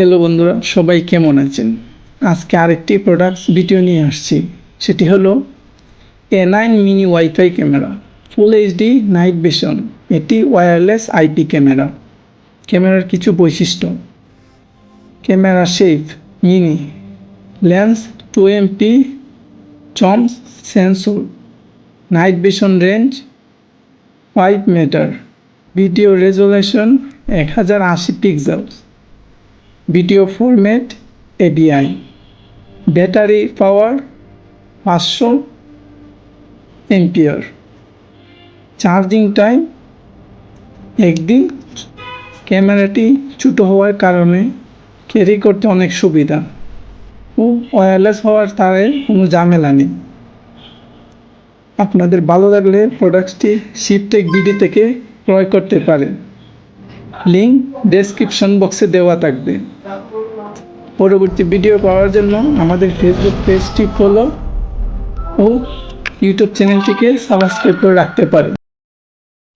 Hello বন্ধুরা, সবাই কেমন আছেন? আজকে আরেকটি প্রোডাক্টস ভিডিও নিয়ে আসছি। সেটি হলো A nine mini wifi camera full HD night vision এটি ওয়্যারলেস আইপি ক্যামেরা ক্যামেরার কিছু বৈশিষ্ট্য। Camera shape mini lens two MP CMOS sensor night vision range five metre video resolution এক হাজার আশি pixels video format AVI battery power পাঁচশো ampere charging time একদিন। ক্যামেরাটি ছোটো হওয়ার কারণে ক্যারি করতে অনেক সুবিধা। ও ওয়্যারলেস হওয়ার তারে কোনো ঝামেলা নেই। আপনাদের ভালো লাগলে প্রোডাক্টটি শিপটেক বিডি থেকে ক্রয় করতে পারেন। লিঙ্ক ডেসক্রিপশন বক্সে দেওয়া থাকবে। পরবর্তী ভিডিও পাওয়ার জন্য আমাদের ফেসবুক পেজটি ফলো ও ইউটিউব চ্যানেলটিকে সাবস্ক্রাইব করে রাখতে পারেন।